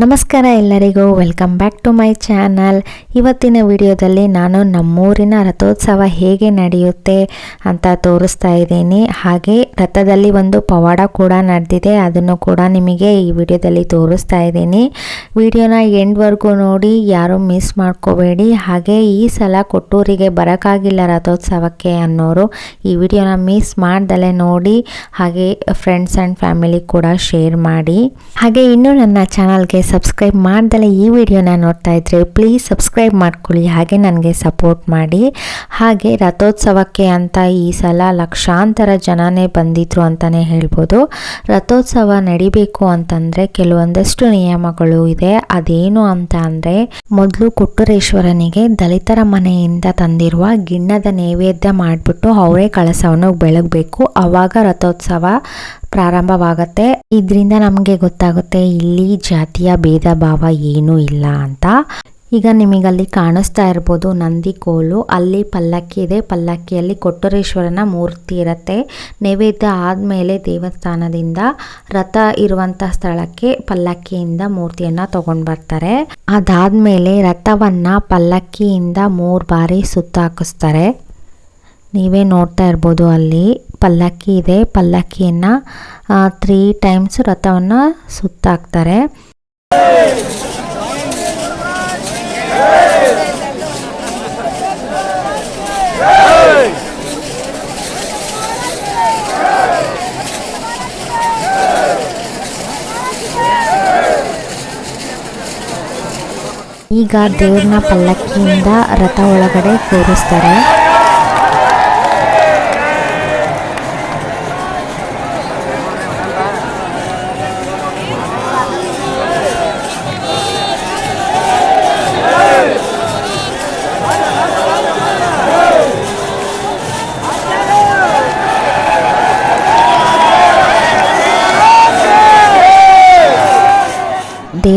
ನಮಸ್ಕಾರ ಎಲ್ಲರಿಗೂ welcome back to my channel ಇವತ್ತಿನ ವಿಡಿಯೋದಲ್ಲಿ ನಾನು ನಮ್ಮೂರಿನ ರಥೋತ್ಸವ ಹೇಗೆ ನಡೆಯುತ್ತೆ ಅಂತ ತೋರಿಸ್ತಾ ಇದ್ದೀನಿ. ಹಾಗೆ ರಥದಲ್ಲಿ ಒಂದು ಪವಾಡ ಕೂಡ ನಡೆದಿದೆ, ಅದನ್ನು ಕೂಡ ನಿಮಗೆ ಈ ವಿಡಿಯೋದಲ್ಲಿ ತೋರಿಸ್ತಾ ಇದ್ದೀನಿ. ವಿಡಿಯೋನ ಎಂಡ್ವರೆಗೂ ನೋಡಿ, ಯಾರೂ ಮಿಸ್ ಮಾಡ್ಕೋಬೇಡಿ. ಹಾಗೆ ಈ ಸಲ ಕೊಟ್ಟೂರಿಗೆ ಬರೋಕ್ಕಾಗಿಲ್ಲ ರಥೋತ್ಸವಕ್ಕೆ ಅನ್ನೋರು, ಈ ವಿಡಿಯೋನ ಮಿಸ್ ಮಾಡ್ದಲೇ ನೋಡಿ, ಹಾಗೆ ಫ್ರೆಂಡ್ಸ್ ಆ್ಯಂಡ್ ಫ್ಯಾಮಿಲಿ ಕೂಡ ಶೇರ್ ಮಾಡಿ. ಹಾಗೆ ಇನ್ನೂ ನನ್ನ ಚಾನಲ್ಗೆ ಸಬ್ಸ್ಕ್ರೈಬ್ ಮಾಡ್ದಲೇ ಈ ವಿಡಿಯೋನ ನೋಡ್ತಾ ಇದ್ರೆ ಪ್ಲೀಸ್ ಸಬ್ಸ್ಕ್ರೈಬ್ ಮಾಡ್ಕೊಳ್ಳಿ. ಹಾಗೆ ನನಗೆ ಸಪೋರ್ಟ್ ಮಾಡಿ. ಹಾಗೆ ರಥೋತ್ಸವಕ್ಕೆ ಅಂತ ಈ ಸಲ ಲಕ್ಷಾಂತರ ಜನನೇ ಬಂದಿದ್ರು ಅಂತಲೇ ಹೇಳ್ಬೋದು. ರಥೋತ್ಸವ ನಡಿಬೇಕು ಅಂತಂದರೆ ಕೆಲವೊಂದಷ್ಟು ನಿಯಮಗಳು ಇದೆ. ಅದೇನು ಅಂತ ಅಂದರೆ ಮೊದಲು ಕೊಟ್ಟೂರೇಶ್ವರನಿಗೆ ದಲಿತರ ಮನೆಯಿಂದ ತಂದಿರುವ ಗಿಣ್ಣದ ನೈವೇದ್ಯ ಮಾಡಿಬಿಟ್ಟು ಅವರೇ ಕಳಸವನ್ನು ಬೆಳಗಬೇಕು. ಆವಾಗ ರಥೋತ್ಸವ ಪ್ರಾರಂಭವಾಗುತ್ತೆ. ಇದರಿಂದ ನಮಗೆ ಗೊತ್ತಾಗುತ್ತೆ ಇಲ್ಲಿ ಜಾತಿಯ ಭೇದ ಭಾವ ಏನೂ ಇಲ್ಲ ಅಂತ. ಈಗ ನಿಮಗಲ್ಲಿ ಕಾಣಿಸ್ತಾ ಇರ್ಬೋದು ನಂದಿ ಕೋಲು ಅಲ್ಲಿ ಪಲ್ಲಕ್ಕಿ ಇದೆ. ಪಲ್ಲಕ್ಕಿಯಲ್ಲಿ ಕೊಟ್ಟರೇಶ್ವರನ ಮೂರ್ತಿ ಇರುತ್ತೆ. ನೈವೇದ್ಯ ಆದಮೇಲೆ ದೇವಸ್ಥಾನದಿಂದ ರಥ ಇರುವಂಥ ಸ್ಥಳಕ್ಕೆ ಪಲ್ಲಕ್ಕಿಯಿಂದ ಮೂರ್ತಿಯನ್ನು ತಗೊಂಡು ಬರ್ತಾರೆ. ಅದಾದಮೇಲೆ ರಥವನ್ನು ಪಲ್ಲಕ್ಕಿಯಿಂದ ಮೂರು ಬಾರಿ ಸುತ್ತಾಕಿಸ್ತಾರೆ. ನೀವೇ ನೋಡ್ತಾ ಇರ್ಬೋದು ಅಲ್ಲಿ. ಪಲ್ಲಕ್ಕಿ ಇದೆ. ಪಲ್ಲಕ್ಕಿಯನ್ನು ತ್ರೀ ಟೈಮ್ಸ್ ರಥವನ್ನು ಸುತ್ತಾಕ್ತಾರೆ. ಈಗ ದೇವ್ರನ್ನ ಪಲ್ಲಕ್ಕಿಯಿಂದ ರಥ ಒಳಗಡೆ ಕೂರಿಸ್ತಾರೆ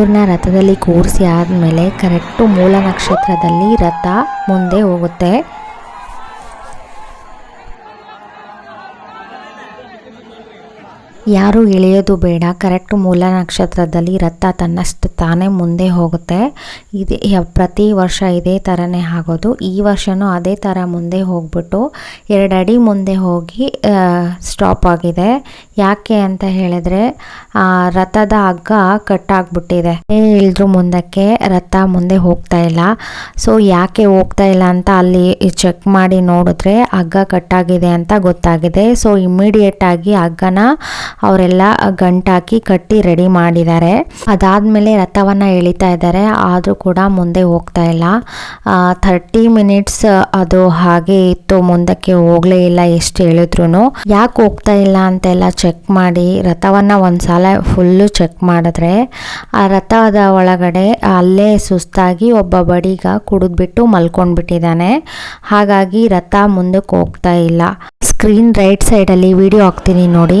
ದೇವ್ರನ್ನ ರಥದಲ್ಲಿ ಕೂರಿಸಿ ಆದಮೇಲೆ ಕರೆಕ್ಟು ಮೂಲ ನಕ್ಷತ್ರದಲ್ಲಿ ರಥ ಮುಂದೆ ಹೋಗುತ್ತೆ. ಯಾರು ಇಳಿಯೋದು ಬೇಡ. ಕರೆಕ್ಟ್ ಮೂಲ ನಕ್ಷತ್ರದಲ್ಲಿ ರಥ ತನ್ನಷ್ಟು ತಾನೇ ಮುಂದೆ ಹೋಗುತ್ತೆ. ಇದೆ ಪ್ರತಿ ವರ್ಷ ಇದೇ ಥರನೇ ಆಗೋದು. ಈ ವರ್ಷವೂ ಅದೇ ಥರ ಮುಂದೆ ಹೋಗ್ಬಿಟ್ಟು ಎರಡು ಅಡಿ ಮುಂದೆ ಹೋಗಿ ಸ್ಟಾಪ್ ಆಗಿದೆ. ಯಾಕೆ ಅಂತ ಹೇಳಿದ್ರೆ ರಥದ ಹಗ್ಗ ಕಟ್ಟಾಗ್ಬಿಟ್ಟಿದೆ. ಇಳಿದ್ರು ಮುಂದಕ್ಕೆ ರಥ ಮುಂದೆ ಹೋಗ್ತಾ ಇಲ್ಲ. ಸೊ ಯಾಕೆ ಹೋಗ್ತಾ ಇಲ್ಲ ಅಂತ ಅಲ್ಲಿ ಚೆಕ್ ಮಾಡಿ ನೋಡಿದ್ರೆ ಹಗ್ಗ ಕಟ್ಟಾಗಿದೆ ಅಂತ ಗೊತ್ತಾಗಿದೆ. ಸೊ ಇಮ್ಮಿಡಿಯೇಟ್ ಆಗಿ ಹಗ್ಗನ ಅವರೆಲ್ಲ ಗಂಟಾಕಿ ಕಟ್ಟಿ ರೆಡಿ ಮಾಡಿದ್ದಾರೆ. ಅದಾದಮೇಲೆ ರಥವನ್ನು ಎಳಿತಾ ಇದ್ದಾರೆ. ಆದರೂ ಕೂಡ ಮುಂದೆ ಹೋಗ್ತಾ ಇಲ್ಲ. ಥರ್ಟಿ ಮಿನಿಟ್ಸ್ ಅದು ಹಾಗೆ ಇತ್ತು. ಮುಂದಕ್ಕೆ ಹೋಗಲೇ ಇಲ್ಲ ಎಷ್ಟು ಹೇಳಿದ್ರು ಯಾಕೆ ಹೋಗ್ತಾ ಇಲ್ಲ ಅಂತೆಲ್ಲ ಚೆಕ್ ಮಾಡಿ, ರಥವನ್ನು ಒಂದು ಸಲ ಫುಲ್ಲು ಚೆಕ್ ಮಾಡಿದ್ರೆ, ಆ ರಥದ ಒಳಗಡೆ ಅಲ್ಲೇ ಸುಸ್ತಾಗಿ ಒಬ್ಬ ಬಡಿಗ ಕುಡಿದ್ಬಿಟ್ಟು ಮಲ್ಕೊಂಡ್ಬಿಟ್ಟಿದ್ದಾನೆ. ಹಾಗಾಗಿ ರಥ ಮುಂದಕ್ಕೆ ಹೋಗ್ತಾ ಇಲ್ಲ. ಸ್ಕ್ರೀನ್ ರೈಟ್ ಸೈಡಲ್ಲಿ ವಿಡಿಯೋ ಹಾಕ್ತೀನಿ ನೋಡಿ.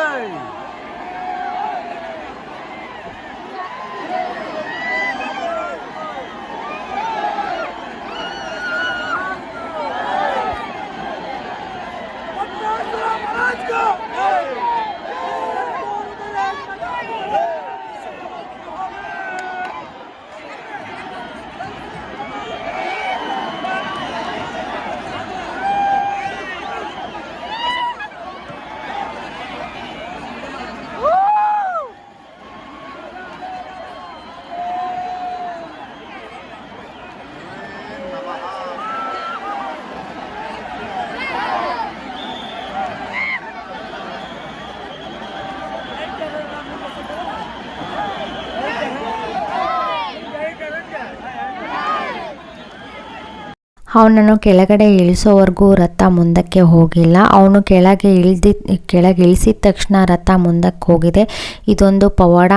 ಅವನನ್ನು ಕೆಳಗಡೆ ಇಳಿಸೋವರೆಗೂ ರಥ ಮುಂದಕ್ಕೆ ಹೋಗಿಲ್ಲ. ಅವನು ಕೆಳಗೆ ಇಳ್ದಿ, ಕೆಳಗೆ ಇಳಿಸಿದ ತಕ್ಷಣ ರಥ ಮುಂದಕ್ಕೆ ಹೋಗಿದೆ. ಇದೊಂದು ಪವಾಡ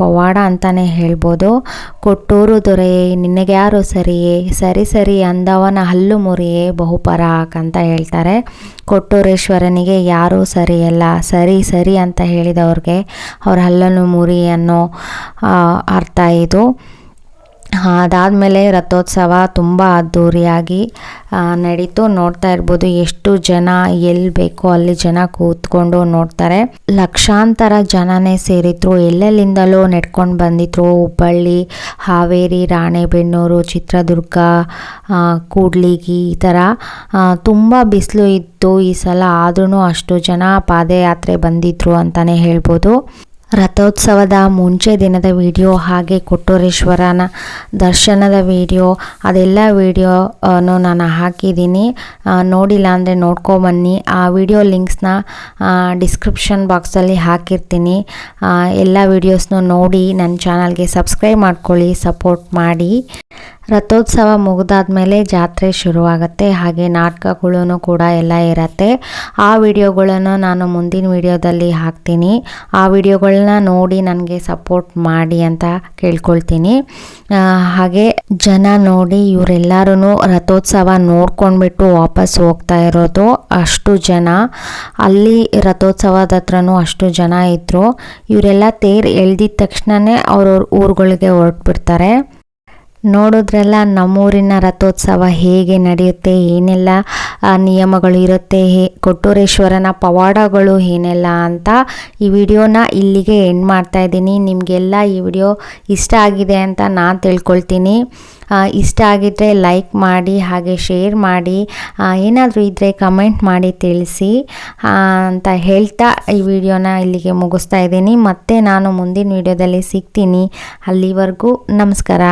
ಪವಾಡ ಅಂತಲೇ ಹೇಳ್ಬೋದು. ಕೊಟ್ಟೂರು ದೊರೆಯೇ ನಿನಗ್ಯಾರು ಸರಿಯೇ? ಸರಿ ಸರಿ ಅಂದವನ ಹಲ್ಲು ಮುರಿಯೇ ಬಹುಪರ ಅಂತ ಹೇಳ್ತಾರೆ. ಕೊಟ್ಟೂರೇಶ್ವರನಿಗೆ ಯಾರೂ ಸರಿಯಲ್ಲ. ಸರಿ ಸರಿ ಅಂತ ಹೇಳಿದವ್ರಿಗೆ ಅವ್ರ ಹಲ್ಲನ್ನು ಮುರಿ ಅನ್ನೋ ಅರ್ಥ ಇದು. ಅದಾದಮೇಲೆ ರಥೋತ್ಸವ ತುಂಬ ಅದ್ಧೂರಿಯಾಗಿ ನಡೀತು. ನೋಡ್ತಾ ಇರ್ಬೋದು ಎಷ್ಟು ಜನ, ಎಲ್ಲಿ ಬೇಕೋ ಅಲ್ಲಿ ಜನ ಕೂತ್ಕೊಂಡು ನೋಡ್ತಾರೆ. ಲಕ್ಷಾಂತರ ಜನನೇ ಸೇರಿದ್ರು. ಎಲ್ಲೆಲ್ಲಿಂದಲೂ ನೆಡ್ಕೊಂಡು ಬಂದಿದ್ರು. ಹುಬ್ಬಳ್ಳಿ, ಹಾವೇರಿ, ರಾಣೆಬೆನ್ನೂರು, ಚಿತ್ರದುರ್ಗ ಕೂಡ್ಲಿಗಿ ಈ ಥರ ತುಂಬ ಬಿಸಿಲು ಇತ್ತು ಈ ಸಲ. ಆದ್ರೂ ಅಷ್ಟು ಜನ ಪಾದಯಾತ್ರೆ ಬಂದಿದ್ರು ಅಂತಲೇ ಹೇಳ್ಬೋದು. ರಥೋತ್ಸವದ ಮುಂಚೆ ದಿನದ ವಿಡಿಯೋ ಹಾಗೆ ಕೊಟ್ಟೂರೇಶ್ವರನ ದರ್ಶನದ ವಿಡಿಯೋ, ಅದೆಲ್ಲ ವಿಡಿಯೋನು ನಾನು ಹಾಕಿದ್ದೀನಿ. ನೋಡಿಲ್ಲ ಅಂದರೆ ನೋಡ್ಕೊಬನ್ನಿ ಆ ವಿಡಿಯೋ ಲಿಂಕ್ಸ್ನ ಡಿಸ್ಕ್ರಿಪ್ಷನ್ ಬಾಕ್ಸಲ್ಲಿ ಹಾಕಿರ್ತೀನಿ. ಎಲ್ಲ ವೀಡಿಯೋಸ್ನು ನೋಡಿ ನನ್ನ ಚಾನಲ್ಗೆ ಸಬ್ಸ್ಕ್ರೈಬ್ ಮಾಡ್ಕೊಳ್ಳಿ, ಸಪೋರ್ಟ್ ಮಾಡಿ. ರಥೋತ್ಸವ ಮುಗಿದಾದ್ಮೇಲೆ ಜಾತ್ರೆ ಶುರುವಾಗುತ್ತೆ. ಹಾಗೆ ನಾಟಕಗಳೂ ಕೂಡ ಎಲ್ಲ ಇರುತ್ತೆ. ಆ ವಿಡಿಯೋಗಳನ್ನು ನಾನು ಮುಂದಿನ ವಿಡಿಯೋದಲ್ಲಿ ಹಾಕ್ತೀನಿ. ಆ ವಿಡಿಯೋಗಳನ್ನ ನೋಡಿ ನನಗೆ ಸಪೋರ್ಟ್ ಮಾಡಿ ಅಂತ ಕೇಳ್ಕೊಳ್ತೀನಿ. ಹಾಗೆ ಜನ ನೋಡಿ ಇವರೆಲ್ಲರೂ ರಥೋತ್ಸವ ನೋಡ್ಕೊಂಡ್ಬಿಟ್ಟು ವಾಪಸ್ ಹೋಗ್ತಾ ಇರೋದು ಅಷ್ಟು ಜನ. ಅಲ್ಲಿ ರಥೋತ್ಸವದ ಹತ್ರನೂ ಅಷ್ಟು ಜನ ಇದ್ದರು ಇವರೆಲ್ಲ ತೇರು ಎಳ್ದಿದ ತಕ್ಷಣವೇ ಅವ್ರವ್ರ ಊರುಗಳಿಗೆ ಹೊರಟ್ಬಿಡ್ತಾರೆ. ನೋಡಿದ್ರಲ್ಲ ನಮ್ಮೂರಿನ ರಥೋತ್ಸವ ಹೇಗೆ ನಡೆಯುತ್ತೆ, ಏನೆಲ್ಲ ನಿಯಮಗಳು ಇರುತ್ತೆ, ಹೇ, ಕೊಟ್ಟೂರೇಶ್ವರನ ಪವಾಡಗಳು ಏನೆಲ್ಲ ಅಂತ ಈ ವಿಡಿಯೋನ ಇಲ್ಲಿಗೆ ಎಂಡ್ ಮಾಡ್ತಾ ಇದ್ದೀನಿ. ನಿಮಗೆಲ್ಲ ಈ ವಿಡಿಯೋ ಇಷ್ಟ ಆಗಿದೆ ಅಂತ ನಾನು ತಿಳ್ಕೊಳ್ತೀನಿ. ಇಷ್ಟ ಆಗಿದ್ದರೆ ಲೈಕ್ ಮಾಡಿ, ಹಾಗೆ ಶೇರ್ ಮಾಡಿ ಏನಾದರೂ ಇದ್ದರೆ ಕಮೆಂಟ್ ಮಾಡಿ ತಿಳಿಸಿ ಅಂತ ಹೇಳ್ತಾ ಈ ವಿಡಿಯೋನ ಇಲ್ಲಿಗೆ ಮುಗಿಸ್ತಾ ಇದ್ದೀನಿ. ಮತ್ತೆ ನಾನು ಮುಂದಿನ ವಿಡಿಯೋದಲ್ಲಿ ಸಿಗ್ತೀನಿ. ಅಲ್ಲಿವರೆಗೂ ನಮಸ್ಕಾರ.